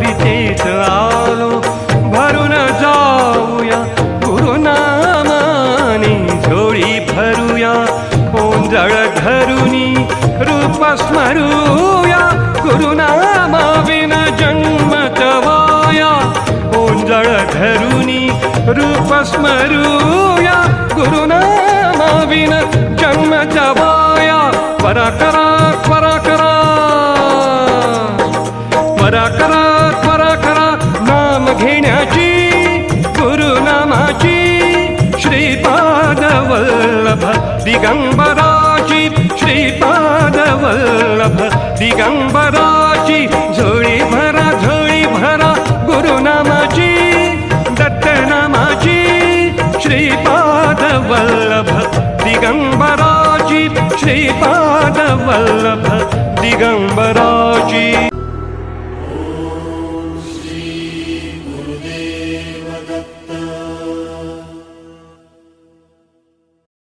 बी आलो? भरून जाऊया गुरुनामाने झोळी भरूया ओंजळ धरुनी रूप स्मरूया गुरुनामा विन जन्म तवाया ओंजळ धरुनी रूप स्मरूया गुरुनामा विन जन्म दिगम्बराजी श्रीपाद श्रीपादवल्लभ। दिगम्बराजी जोळी भरा जोळी भरा गुरु नमाजी दत्त नमजी श्रीपादवल्लभ। वल्लभ दिगम्बराजी श्रीपाद